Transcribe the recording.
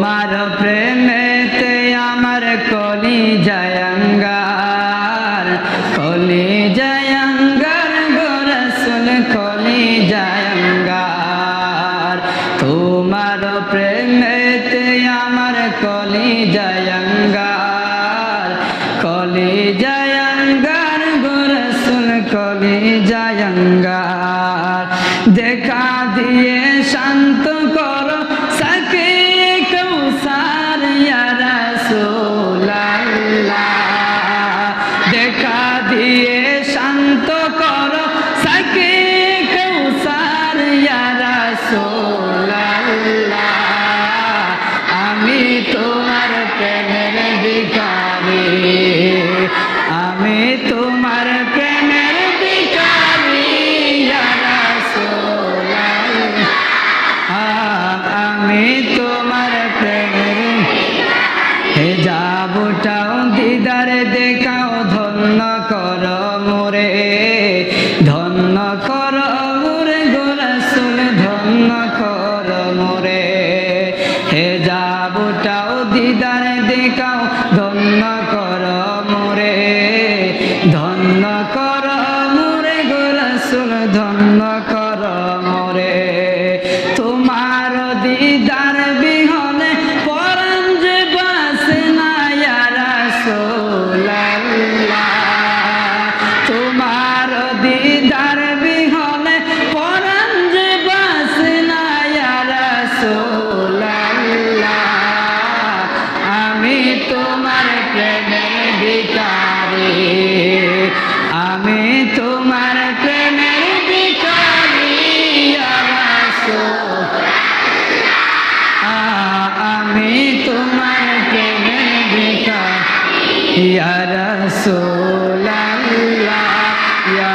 তোমার প্রেমেতে আমার কলি জয়ঙ্গার কলি জয়ঙ্গার গোরসুল কলি জয়ঙ্গার। তোমার প্রেমেতে আমার কলি জয়ঙ্গার কলি জয়ঙ্গার গোরসুল কলি জয়ঙ্গার। দেখা দিয়ে শান্ত করো তোমার প্রেমের আমি তোমার প্রেমের হে যাবটাও দিদারে দেখাও, ধন্য কর মোরে। ধন্য কর মোরে গোরসুল ধন্য কর মোরে। হে যাবটাও দিদারে দেখাও, ধন্য ধন্য কর মোরে গোরসুল ধন্য কর মোরে। তোমার দিদার বিহনে পরম যে বাসে না তোমার দিদার বিহনে পরম যে বাসে না আমি তোমার প্রেমের ভিখারি। আমি তোমার প্রেমে বেকা ইয়া রাসূল আল্লাহ ইয়া